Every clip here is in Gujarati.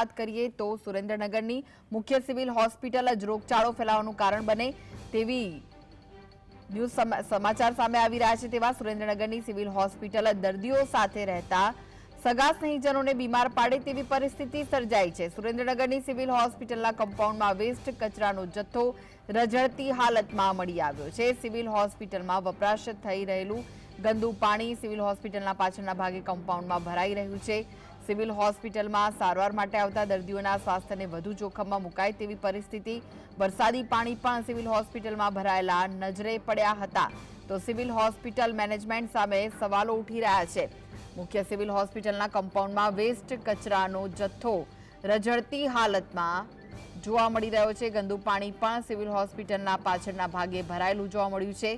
વાત કરીએ તો સુરેન્દ્રનગરની મુખ્ય સિવિલ હોસ્પિટલ જ રોગચાળો ફેલાવાનું કારણ બને તેવી ન્યૂઝ સમાચાર સામે આવી રહ્યા છે તેવા સુરેન્દ્રનગરની સિવિલ હોસ્પિટલ દર્દીઓ સાથે રહેતા સગા સ્નેહીજનોને બીમાર પાડે તેવી પરિસ્થિતિ સર્જાઈ છે. સુરેન્દ્રનગરની સિવિલ હોસ્પિટલના કમ્પાઉન્ડમાં વેસ્ટ કચરાનો જથ્થો રઝળતી હાલતમાં મળી આવ્યો છે. સિવિલ હોસ્પિટલમાં વપરાશ થઈ રહેલું ગંદુ પાણી સિવિલ હોસ્પિટલના પાછળના ભાગે કમ્પાઉન્ડમાં ભરાઈ રહ્યું છે. સિવિલ હોસ્પિટલમાં સારવાર માટે આવતા દર્દીઓના સ્વાસ્થ્યને વધુ જોખમમાં મુકાય તેવી પરિસ્થિતિ. વરસાદી પાણી પણ સિવિલ હોસ્પિટલમાં ભરાયેલા નજરે પડ્યા હતા. તો સિવિલ હોસ્પિટલ મેનેજમેન્ટ સામે સવાલો ઉઠી રહ્યા છે. મુખ્ય સિવિલ હોસ્પિટલના કમ્પાઉન્ડમાં વેસ્ટ કચરાનો જથ્થો રઝળતી હાલતમાં જોવા મળી રહ્યો છે. ગંદુ પાણી પણ સિવિલ હોસ્પિટલના પાછળના ભાગે ભરાયેલું જોવા મળ્યું છે.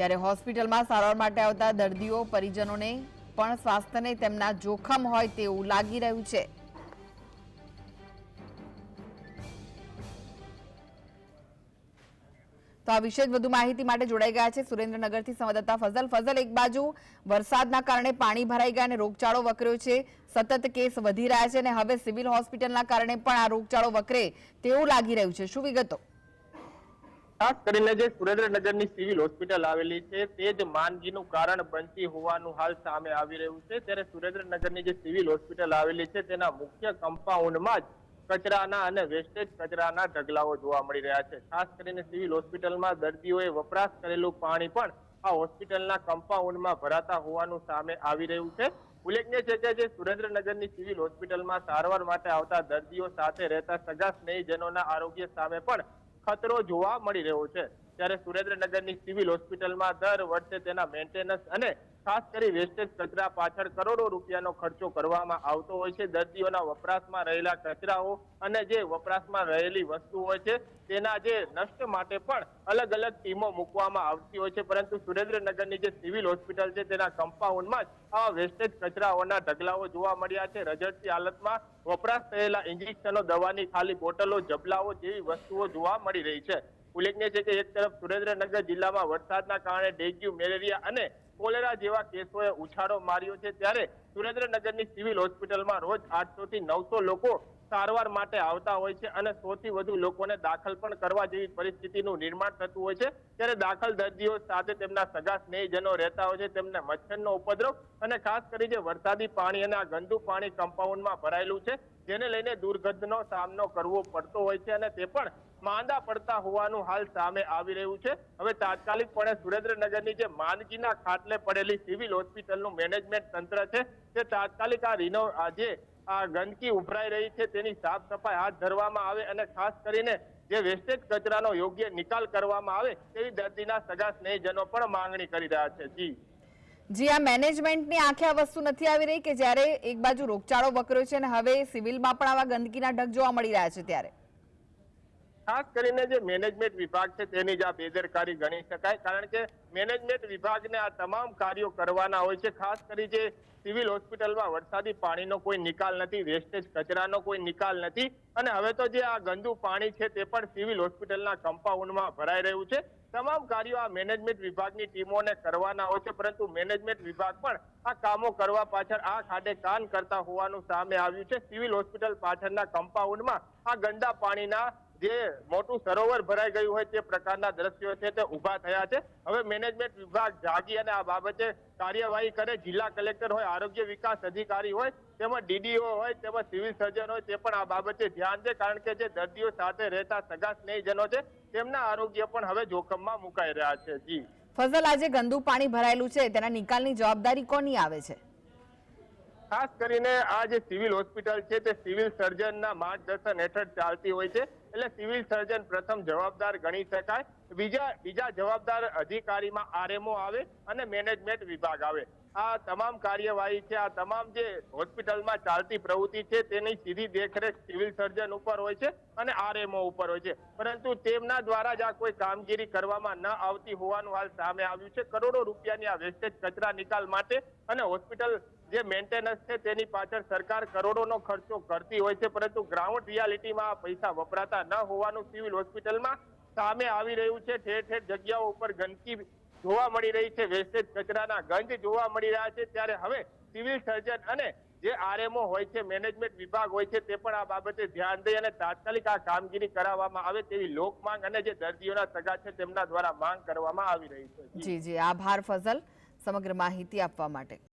ત્યારે હોસ્પિટલમાં સારવાર માટે આવતા દર્દીઓ, પરિજનોને પણ સ્વાસ્થ્યને તેમના જોખમ હોય તેવું લાગી રહ્યું છે. તો આ વિશે વધુ માહિતી માટે જોડાઈ ગયા છે સુરેન્દ્રનગરથી સંવાદદાતા ફઝલ. ફઝલ, એક બાજુ વરસાદના કારણે પાણી ભરાઈ ગયા અને રોગચાળો વકર્યો છે. સતત કેસ વધી રહ્યા છે અને હવે સિવિલ હોસ્પિટલના કારણે પણ આ રોગચાળો વકરે તેવું લાગી રહ્યું છે. શું વિગતો? ખાસ કરીને જે સુરેન્દ્રનગરની સિવિલ હોસ્પિટલ આવેલી છે, તે જ માંદગીનું કારણ બનતી હોવાનું હાલ સામે આવી રહ્યું છે. ત્યારે સુરેન્દ્રનગરની જે સિવિલ હોસ્પિટલ આવેલી છે, તેના મુખ્ય કમ્પાઉન્ડમાં જ કચરાના અને વેસ્ટેજ કચરાના ઢગલાઓ જોવા મળી રહ્યા છે. ખાસ કરીને સિવિલ હોસ્પિટલમાં દર્દીઓએ વપરાશ કરેલું પાણી પણ આ હોસ્પિટલના કમ્પાઉન્ડમાં ભરાતા હોવાનું સામે આવી રહ્યું છે. ઉલ્લેખનીય છે કે જે સુરેન્દ્રનગરની સિવિલ હોસ્પિટલમાં સારવાર માટે આવતા દર્દીઓ સાથે રહેતા સગા સ્નેહીજનોના આરોગ્ય સામે પણ ખતરો જોવા મળી રહ્યો છે. ત્યારે સુરેન્દ્રનગરની સિવિલ હોસ્પિટલમાં દર વર્ષે તેના મેન્ટેનન્સ અને ખાસ કરી વેસ્ટેજ કચરા પાછળ કરોડો રૂપિયાનો ખર્ચો કરવામાં આવતો હોય છે. દર્દીઓના વપરાશમાં રહેલા કચરાઓ અને જે વપરાશમાં રહેલી વસ્તુ હોય છે, તેના જે નષ્ટ માટે પણ અલગ અલગ ટીમો મૂકવામાં આવતી હોય છે. પરંતુ સુરેન્દ્રનગરની જે સિવિલ હોસ્પિટલ છે, તેના કમ્પાઉન્ડમાં જ આવા વેસ્ટેજ કચરાઓના ઢગલાઓ જોવા મળ્યા છે. રજડતી હાલતમાં વપરાશ થયેલા ઇન્જેક્શનો, દવાની ખાલી બોટલો, જબલાઓ જેવી વસ્તુઓ જોવા મળી રહી છે. ઉલ્લેખનીય છે કે એક તરફ સુરેન્દ્રનગર જિલ્લામાં વરસાદના કારણે ડેન્ગ્યુ, મેલેરિયા અને કોલેરા જેવા કેસોએ ઉછાળો માર્યો છે. ત્યારે સુરેન્દ્રનગરની સિવિલ હોસ્પિટલમાં રોજ આઠસો થી નવસો લોકો સારવાર માટે આવતા હોય છે અને સૌથી વધુ લોકોને દાખલ પણ કરવા જેવી પરિસ્થિતિનું નિર્માણ થતું હોય છે. ત્યારે દાખલ દર્દીઓ સાથે તેમના સગા સ્નેહીજનો રહેતા હોય છે. તેમને મચ્છરનો ઉપદ્રવ અને ખાસ કરી જે વરસાદી પાણી અને આ ગંદુ પાણી કમ્પાઉન્ડમાં ભરાયેલું છે, જેને લઈને દુર્ગંધનો સામનો કરવો પડતો હોય છે અને તે પણ માંદા પડતા હોવાનું હાલ સામે આવી રહ્યું છે. હવે તાત્કાલિકપણે સુરેન્દ્રનગરની જે માંદગીના ખાટલે પડેલી સિવિલ હોસ્પિટલનું મેનેજમેન્ટ તંત્ર છે, તે તાત્કાલિક આ રિનો આજે ગંદકી ઉભરાઈ રહી છે, તેની સાફ સફાઈ હાથ ધરવામાં આવે અને ખાસ કરીને જે વેસ્ટેજ કચરાનો યોગ્ય નિકાલ કરવામાં આવે તેવી દર્દીના સગા સ્નેહીજનો પણ માંગણી કરી રહ્યા છે. જી. જી, આ મેનેજમેન્ટની આંખે આ વસ્તુ નથી આવી રહી કે જ્યારે એક બાજુ રોગચાળો વકર્યો છે અને હવે સિવિલમાં પણ આવા ગંદકીના ઢગ જોવા મળી રહ્યા છે ત્યારે. ખાસ કરીને જે મેનેજમેન્ટ વિભાગ છે તેની જ આ બેદરકારી ગણી શકાય, કારણ કે મેનેજમેન્ટ વિભાગને આ તમામ કાર્યો કરવાના હોય છે. ખાસ કરી જે સિવિલ હોસ્પિટલમાં વરસાદી પાણીનો કોઈ નિકાલ નથી, વેસ્ટેજ કચરાનો કોઈ નિકાલ નથી, અને હવે તો જે આ ગંદુ પાણી છે તે પણ સિવિલ હોસ્પિટલના કમ્પાઉન્ડમાં ભરાઈ રહ્યું છે. તમામ કાર્યો આ મેનેજમેન્ટ વિભાગની ટીમોને કરવાના હોય છે, પરંતુ મેનેજમેન્ટ વિભાગ પણ આ કામો કરવા પાછળ આ ખાડે કાન કરતા હોવાનું સામે આવ્યું છે. સિવિલ હોસ્પિટલ પાછળના કમ્પાઉન્ડમાં આ ગંદા પાણીના જે મોટું સરોવર ભરાઈ ગયું હોય તે પ્રકારના દ્રશ્યો છે તે ઊભા થયા છે. હવે મેનેજમેન્ટ વિભાગ જાગી અને આ બાબતે કાર્યવાહી કરે. જિલ્લા કલેક્ટર હોય આરોગ્ય વિકાસ અધિકારી હોય તેમજ ડીડીઓ હોય તેમજ સિવિલ સર્જન હોય તે પણ આ બાબતે ધ્યાન દે કારણ કે જે દર્દીઓ સાથે રહેતા સગા સ્નેહીજનો છે તેમના આરોગ્ય પણ હવે જોખમમાં મુકાઈ રહ્યા છે. જી. ફઝલ આજે ગંદુ પાણી ભરાયેલું છે. તેના નિકાલની જવાબદારી કોની આવે છે? ખાસ કરીને આ જે સિવિલ હોસ્પિટલ છે તે સિવિલ સર્જનના માર્ગદર્શન હેઠળ ચાલતી હોય છે. એટલે સિવિલ સર્જન પ્રથમ જવાબદાર ગણી શકાય. બીજા બીજા જવાબદાર અધિકારીમાં આરએમઓ આવે અને મેનેજમેન્ટ વિભાગ આવે. આ તમામ કાર્યવાહી છે, આ તમામ જે હોસ્પિટલમાં ચાલતી પ્રવૃત્તિ છે, તેની સીધી દેખરેખ સિવિલ સર્જન ઉપર હોય છે અને આરએમઓ ઉપર હોય છે. પરંતુ તેમના દ્વારા જ આ કોઈ કામગીરી કરવામાં ન આવતી હોવાનું હાલ સામે આવ્યું છે. કરોડો રૂપિયાની આ વેસ્ટેજ કચરા નિકાલ માટે અને હોસ્પિટલ જે મેન્ટેનન્સ છે તેની પાછળ સરકાર કરોડોનો ખર્ચો કરતી હોય છે, પરંતુ ગ્રાઉન્ડ રિયાલિટીમાં આ પૈસા વપરાતા ન હોવાનું સિવિલ હોસ્પિટલમાં સામે આવી રહ્યું છે. ઠેર ઠેર જગ્યાઓ ઉપર ગંદકી જોવા મળી રહી છે વેસ્ટેજ કચરાના ગંજ જોવા મળી રહ્યા છે. ત્યારે હવે સિવિલ સર્જન અને જે આરએમઓ હોય છે મેનેજમેન્ટ વિભાગ હોય છે, તે પણ આ બાબતે ધ્યાન દે અને તાત્કાલિક આ કામગીરી કરાવવામાં આવે તેવી લોક માંગ અને જે દર્દીઓના સગા છે, તેમના દ્વારા માંગ કરવામાં આવી રહી છે. જી જી. આભાર, ફઝલ. સમગ્ર માહિતી આપવા માટે.